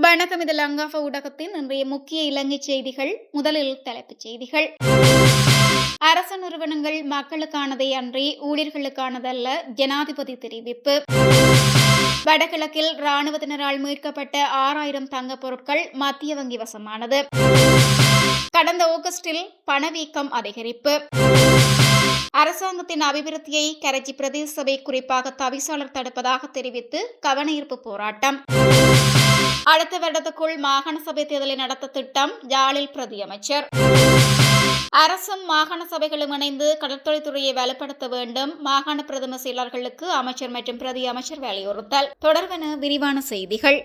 வணக்கம். இது லங்காஃபா ஊடகத்தின் இன்றைய முக்கிய இலங்கை செய்திகள். முதலில் தலைப்புச் செய்திகள். அரசு நிறுவனங்கள் மக்களுக்கானதை அன்றி ஊழியர்களுக்கானதல்ல ஜனாதிபதி தெரிவிப்பு. வடகிழக்கில் இராணுவத்தினரால் மீட்கப்பட்ட ஆறாயிரம் தங்கப் பொருட்கள் மத்திய வங்கி வசமானது. கடந்த ஆகஸ்டில் பணவீக்கம் அதிகரிப்பு. அரசாங்கத்தின் அபிவிருத்தியை கரைச்சி பிரதேச சபை குறிப்பாக தவிசாளர் தடுப்பதாக தெரிவித்து கவனஈர்ப்பு போராட்டம். அடுத்த வருடத்துக்குள் மாகாண சபை தேர்தலை நடத்த திட்டம் யாழில் பிரதி அமைச்சர். அரசும் மாகாண சபைகளும் இணைந்து கடற்தொழில்துறையை வலுப்படுத்த வேண்டும். மாகாண பிரதம செயலாளர்களுக்கு அமைச்சர் மற்றும் பிரதி அமைச்சர் வலியுறுத்தல். தொடர்பென விரிவான செய்திகள்.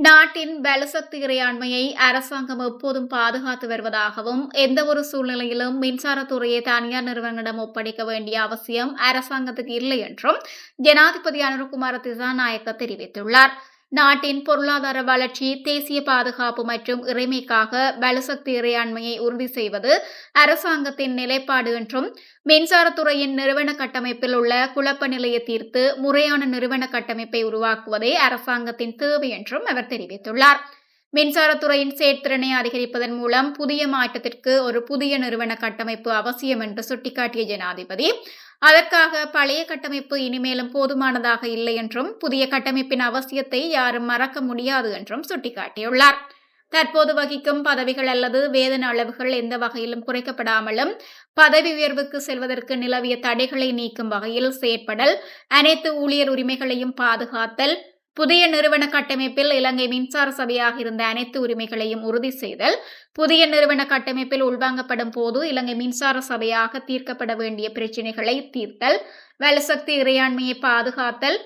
நாட்டின் பலசக்தி இறையாண்மையை அரசாங்கம் எப்போதும் பாதுகாத்து வருவதாகவும் எந்த ஒரு சூழ்நிலையிலும் மின்சாரத்துறையை தனியார் நிறுவனங்களிடம் ஒப்படைக்க வேண்டிய அவசியம் அரசாங்கத்துக்கு இல்லை என்றும் ஜனாதிபதி அனுர்குமார திசாநாயக்க தெரிவித்துள்ளார். நாட்டின் பொருளாதார வளர்ச்சி தேசிய பாதுகாப்பு மற்றும் இறைமைக்காக பலசக்தி இறையாண்மையை உறுதி செய்வது அரசாங்கத்தின் நிலைப்பாடு என்றும் மின்சாரத்துறையின் நிறுவன கட்டமைப்பில் உள்ள குழப்ப நிலையை தீர்த்து முறையான நிறுவன கட்டமைப்பை உருவாக்குவதே அரசாங்கத்தின் தேவை என்றும் அவர் தெரிவித்துள்ளார். மின்சாரத்துறையின் செயற்திறனை அதிகரிப்பதன் மூலம் புதிய மாற்றத்திற்கு ஒரு புதிய நிறுவன கட்டமைப்பு அவசியம் என்று சுட்டிக்காட்டிய ஜனாதிபதி அதற்காக பழைய கட்டமைப்பு இனிமேலும் போதுமானதாக இல்லை என்றும் புதிய கட்டமைப்பின் அவசியத்தை யாரும் மறக்க முடியாது என்றும் சுட்டிக்காட்டியுள்ளார். தற்போது வகிக்கும் பதவிகள் அல்லது வேதன அளவுகள் எந்த வகையிலும் குறைக்கப்படாமலும் பதவி உயர்வுக்கு செல்வதற்கு நிலவிய தடைகளை நீக்கும் வகையில் செயற்படல் அனைத்து ஊழியர் உரிமைகளையும் பாதுகாத்தல் புதிய நிறுவன கட்டமைப்பில் இலங்கை மின்சார சபையாக இருந்த அனைத்து உரிமைகளையும் உறுதி செய்தல் புதிய நிறுவன கட்டமைப்பில் உள்வாங்கப்படும் போது இலங்கை மின்சார சபையாக தீர்க்கப்பட வேண்டிய பிரச்சினைகளை தீர்த்தல் வலுசக்தி இறையாண்மையை பாதுகாத்தல்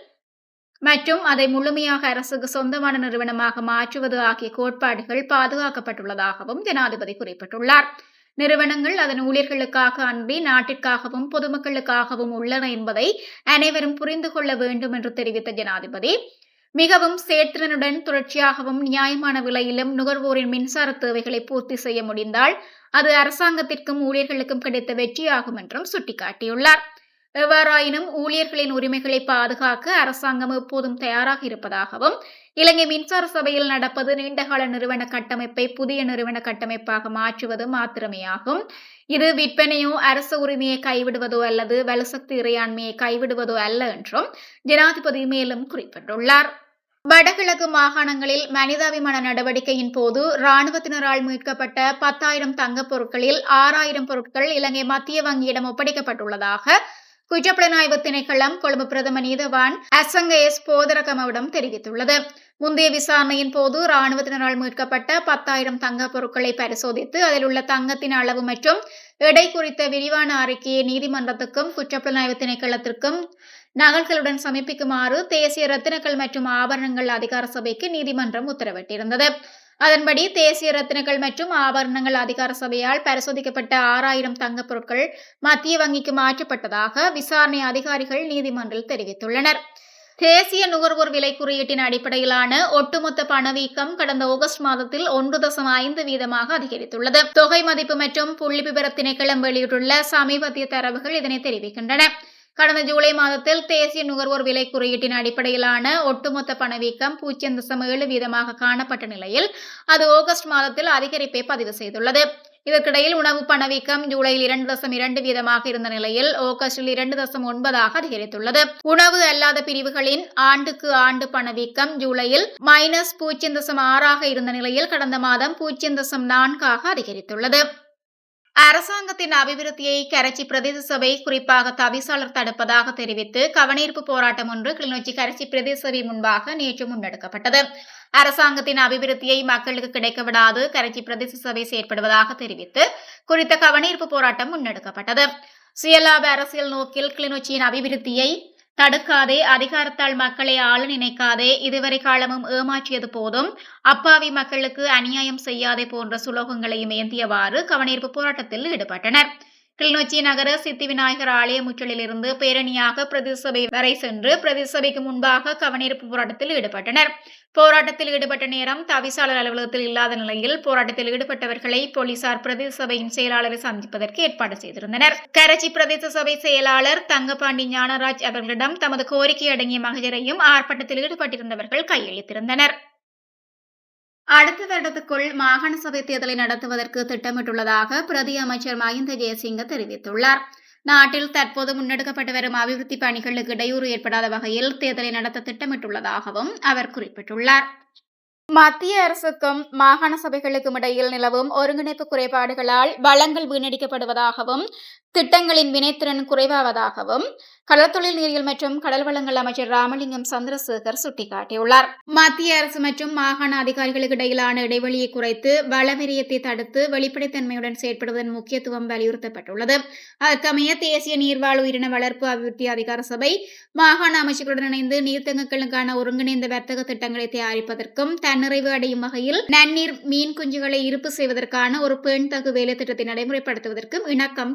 மற்றும் அதை முழுமையாக அரசுக்கு சொந்தமான நிறுவனமாக மாற்றுவது ஆகிய கோட்பாடுகள் பாதுகாக்கப்பட்டுள்ளதாகவும் ஜனாதிபதி குறிப்பிட்டுள்ளார். நிறுவனங்கள் அதன் ஊழியர்களுக்காக அன்றி நாட்டிற்காகவும் பொதுமக்களுக்காகவும் உள்ளன என்பதை அனைவரும் புரிந்து கொள்ள வேண்டும் என்று தெரிவித்த ஜனாதிபதி மிகவும் செயற்திறனுடன் தொடர்ச்சியாகவும் நியாயமான விலையிலும் நுகர்வோரின் மின்சார தேவைகளை பூர்த்தி செய்ய முடிந்தால் அது அரசாங்கத்திற்கும் ஊழியர்களுக்கும் கிடைத்த வெற்றியாகும் என்றும் சுட்டிக்காட்டியுள்ளார். எவ்வாறாயினும் ஊழியர்களின் உரிமைகளை பாதுகாக்க அரசாங்கம் எப்போதும் தயாராக இருப்பதாகவும் இலங்கை மின்சார சபையில் நடப்பது நீண்டகால நிறுவன கட்டமைப்பை புதிய நிறுவன கட்டமைப்பாக மாற்றுவது மாத்திரமேயாகும். இது விற்பனையோ அரசு உரிமையை கைவிடுவதோ அல்லது வலுசக்தி இறையாண்மையை கைவிடுவதோ அல்ல என்றும் ஜனாதிபதி மேலும் குறிப்பிட்டுள்ளார். வடகிழக்கு மாகாணங்களில் மனிதாபிமான நடவடிக்கையின் போது ராணுவத்தினரால் மீட்கப்பட்ட பத்தாயிரம் தங்கப் பொருட்களில் ஆறாயிரம் பொருட்கள் இலங்கை மத்திய வங்கியிடம் ஒப்படைக்கப்பட்டுள்ளதாக குற்றப்புலனாய்வு திணைக்களம் கொழும்பு பிரதம நீதவான் அசங்க எஸ் போதரகமவிடம் தெரிவித்துள்ளது முந்தைய விசாரணையின் போது ராணுவத்தினரால் மீட்கப்பட்ட பத்தாயிரம் தங்க பொருட்களை பரிசோதித்து அதில் உள்ள தங்கத்தின் அளவு மற்றும் எடை குறித்த விரிவான அறிக்கையை நீதிமன்றத்துக்கும் குற்றப்புலனாய்வு திணைக்களத்திற்கும் நகல்களுடன் சமர்ப்பிக்குமாறு தேசிய ரத்தினங்கள் மற்றும் ஆபரணங்கள் அதிகார சபைக்கு நீதிமன்றம் உத்தரவிட்டிருந்தது அதன்படி தேசிய ரத்தினங்கள் மற்றும் ஆபரணங்கள் அதிகார சபையால் பரிசோதிக்கப்பட்ட ஆறாயிரம் தங்கப் பொருட்கள் மத்திய வங்கிக்கு மாற்றப்பட்டதாக விசாரணை அதிகாரிகள் நீதிமன்றில் தெரிவித்துள்ளனர். தேசிய நுகர்வோர் விலை குறியீட்டின் அடிப்படையிலான ஒட்டுமொத்த பணவீக்கம் கடந்த ஆகஸ்ட் மாதத்தில் ஒன்று தசம் ஐந்து வீதமாக அதிகரித்துள்ளது. தொகை மதிப்பு மற்றும் புள்ளி விவர திணைக்களம் வெளியிட்டுள்ள சமீபத்திய தரவுகள் இதனை தெரிவிக்கின்றன. கடந்த ஜூலை மாதத்தில் தேசிய நுகர்வோர் விலை குறியீட்டின் அடிப்படையிலான ஒட்டுமொத்த பணவீக்கம் பூஜ்ஜியம் தசம் ஏழு வீதமாக காணப்பட்ட நிலையில் அது ஆகஸ்ட் மாதத்தில் அதிகரிப்பை பதிவு செய்துள்ளது. இதற்கிடையில் உணவு பணவீக்கம் ஜூலையில் இரண்டு தசம் இரண்டு வீதமாக இருந்த நிலையில் ஆகஸ்டில் இரண்டு தசம் ஒன்பதாக அதிகரித்துள்ளது. உணவு அல்லாத பிரிவுகளின் ஆண்டுக்கு ஆண்டு பணவீக்கம் ஜூலையில் மைனஸ் பூஜ்ஜியம் தசம் ஆறாக இருந்த நிலையில் கடந்த மாதம் பூஜ்ஜியம் தசம் நான்காக அதிகரித்துள்ளது. அரசாங்கத்தின் அபிவிருத்தியை கரைச்சி பிரதேச சபை குறிப்பாக தவிசாளர் தடுப்பதாக தெரிவித்து கவனீர்ப்பு போராட்டம் ஒன்று கிளிநொச்சி கரைச்சி பிரதேச சபை முன்பாக நேற்று முன்னெடுக்கப்பட்டது. அரசாங்கத்தின் அபிவிருத்தியை மக்களுக்கு கிடைக்க விடாது கரைச்சி பிரதேச சபை செயற்படுவதாக தெரிவித்து குறித்த கவனீர்ப்பு போராட்டம் முன்னெடுக்கப்பட்டது. சுயலாப அரசியல் நோக்கில் கிளிநொச்சியின் அபிவிருத்தியை தடுக்காதே அதிகாரத்தால் மக்களை ஆள நினைக்காதே இதுவரை காலமும் ஏமாற்றியது போதும். அப்பாவி மக்களுக்கு அநியாயம் செய்யாதே போன்ற சுலோகங்களையும் ஏந்தியவாறு கவனீர்ப்பு போராட்டத்தில் ஈடுபட்டனர். கிளிநொச்சி நகர சித்தி விநாயகர் ஆலய முற்றலிலிருந்து பேரணியாக பிரதிசபை சபை வரை சென்று பிரதிசபைக்கு முன்பாக கவனிருப்பு போராட்டத்தில் ஈடுபட்டனர். போராட்டத்தில் ஈடுபட்ட நேரம் தவிசாளர் அலுவலகத்தில் இல்லாத நிலையில் போராட்டத்தில் ஈடுபட்டவர்களை போலீசார் பிரதேச சபையின் செயலாளரை சந்திப்பதற்கு ஏற்பாடு செய்திருந்தனர். கரச்சி பிரதேச சபை செயலாளர் தங்கபாண்டி ஞானராஜ் அவர்களிடம் தமது கோரிக்கை அடங்கிய மகஜரையும் ஆர்ப்பாட்டத்தில் ஈடுபட்டிருந்தவர்கள் கையளித்திருந்தனர். அடுத்த வருடத்துக்குள் மாகாண சபை தேர்தலை நடத்துவதற்கு திட்டமிட்டுள்ளதாக பிரதி அமைச்சர் மஹிந்த ஜெயசிங்க தெரிவித்துள்ளார். நாட்டில் தற்போது முன்னெடுக்கப்பட்டு வரும் அபிவிருத்தி பணிகளுக்கு இடையூறு ஏற்படாத வகையில் தேர்தலை நடத்த திட்டமிட்டுள்ளதாகவும் அவர் குறிப்பிட்டுள்ளார். மத்திய அரசுக்கும் மாகாண சபைகளுக்கும் இடையில் நிலவும் ஒருங்கிணைப்பு குறைபாடுகளால் வளங்கள் வீணடிக்கப்படுவதாகவும் திட்டங்களின் வினைத்திறன் குறைவாவதாகவும் கடற்தொழில் நீரியல் மற்றும் கடல் வளங்கள் அமைச்சர் ராமலிங்கம் சந்திரசேகர் சுட்டிக்காட்டியுள்ளார். மத்திய அரசு மற்றும் மாகாண அதிகாரிகளுக்கு இடையிலான இடைவெளியை குறைத்து வளவிரியத்தை தடுத்து வெளிப்படைத்தன்மையுடன் செயற்படுவதன் முக்கியத்துவம் வலியுறுத்தப்பட்டுள்ளது. அதற்கமைய தேசிய நீர்வாழ் உயிரின வளர்ப்பு அபிவிருத்தி அதிகார சபை மாகாண அமைச்சர்களுடன் இணைந்து நீர்த்தங்கங்களுக்கான ஒருங்கிணைந்த வர்த்தக திட்டங்களை தயாரிப்பதற்கும் தன்னிறைவு அடையும் வகையில் நன்னீர் மீன் குஞ்சுகளை இருப்பு செய்வதற்கான ஒரு பெண் தகு வேலை திட்டத்தை நடைமுறைப்படுத்துவதற்கும் இணக்கம்